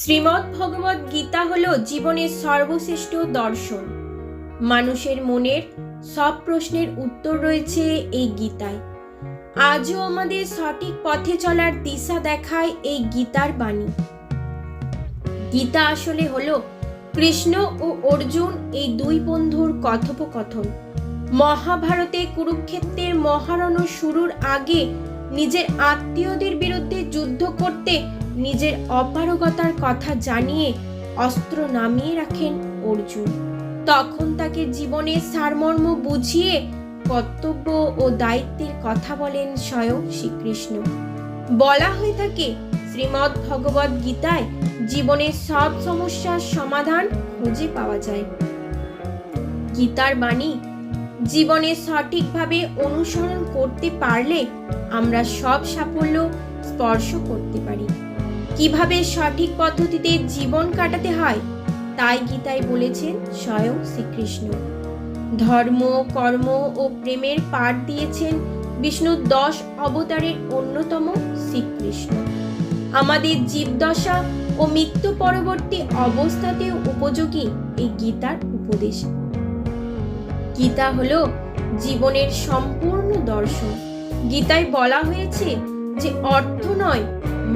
শ্রীমদ্ ভগবত গীতা হল জীবনের সর্বশ্রেষ্ঠ দর্শন। মানুষের মনের সব প্রশ্নের উত্তর রয়েছে এই গীতায়। আজও আমাদের সঠিক পথে চলার দিশা দেখায় এই গীতার বাণী। গীতা আসলে হলো কৃষ্ণ ও অর্জুন এই দুই বন্ধুর কথোপকথন। মহাভারতে কুরুক্ষেত্রের মহারণ শুরুর আগে নিজের আত্মীয়দের বিরুদ্ধে যুদ্ধ করতে নিজের অপারগতার কথা জানিয়ে অস্ত্র নামিয়ে রাখেন অর্জুন। তখন তাকে জীবনের সারমর্ম বুঝিয়ে কর্তব্য ও দায়িত্বের কথা বলেন স্বয়ং শ্রীকৃষ্ণ। বলা হয়ে থাকে, শ্রীমদ্ ভগবত গীতায় জীবনের সব সমস্যার সমাধান খুঁজে পাওয়া যায়। গীতার বাণী, জীবনে সঠিকভাবে অনুসরণ করতে পারলে আমরা সব সাফল্য স্পর্শ করতে পারি। কীভাবে সঠিক পদ্ধতিতে জীবন কাটাতে হয়? তাই গীতায় বলেছেন স্বয়ং শ্রীকৃষ্ণ। ধর্ম, কর্ম ও প্রেমের পাঠ দিয়েছেন বিষ্ণুর দশ অবতারের অন্যতম শ্রীকৃষ্ণ। আমাদের জীবদশা ও মৃত্যু পরবর্তী অবস্থাতেও উপযোগী এই গীতার উপদেশ। গীতা হল জীবনের সম্পূর্ণ দর্শন। গীতায় বলা হয়েছে যে অর্থ নয়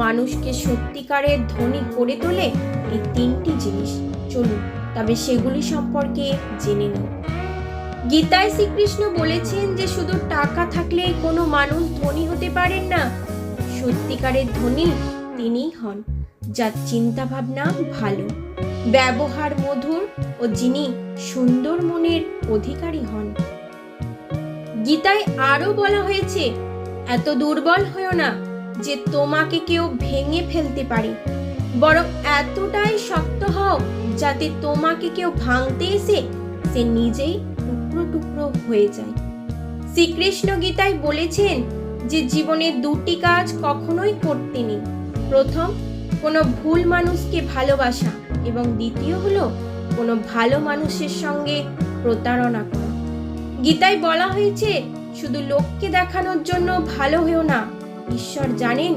মানুষকে সত্যিকারের ধনী করে তোলে এই তিনটি জিনিস। চলুন, তবে সেগুলি সম্পর্কে জেনে নিন গীতায় শ্রীকৃষ্ণ বলেছেন যে শুধু টাকা থাকলে কোনো মানুষ ধনী হতে পারেন না, সত্যিকারের ধনী তিনিই হন, যার চিন্তা ভাবনা ভালো। ব্যবহার মধুর ও যিনি সুন্দর মনের অধিকারী হন। গীতায় আরও বলা হয়েছে, এত দুর্বল হয়েও না যে তোমাকে কেউ ভেঙে ফেলতে পারে। বরং এতটাই শক্ত হও যাতে তোমাকে কেউ ভাঙতে এসে সে নিজেই টুকরো টুকরো হয়ে যায়। শ্রীকৃষ্ণ গীতায় বলেছেন যে জীবনে দুটি কাজ কখনোই করতে নেই। প্রথম, কোনো ভুল মানুষকে ভালোবাসা এবং দ্বিতীয় হলো কোনো ভালো মানুষের সঙ্গে প্রতারণা করা। গীতায় বলা হয়েছে, শুধু লোককে দেখানোর জন্য ভালো হয়েও না ঈশ্বর জানেন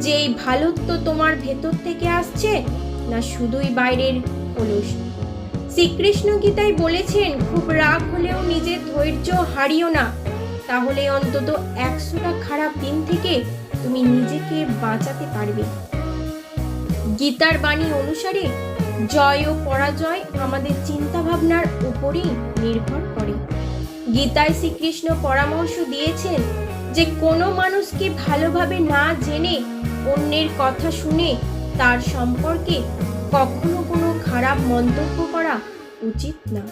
যে এই ভালোত্ব তোমার ভেতর থেকে আসছে না শুধুই বাইরের কলস শ্রীকৃষ্ণ গীতায় বলেছেন, খুব রাগ হলেও নিজের ধৈর্য হারিও না। তাহলে অন্তত একশোটা খারাপ দিন থেকে তুমি নিজেকে বাঁচাতে পারবে। গীতার বাণী অনুসারে জয় ও পরাজয় আমাদের চিন্তা ভাবনার উপরই নির্ভর করে। গীতায় শ্রীকৃষ্ণ পরামর্শ দিয়েছেন যে কোনো মানুষকে ভালোভাবে না জেনে অন্যের কথা শুনে তার সম্পর্কে কখনো কোনো খারাপ মন্তব্য করা উচিত না।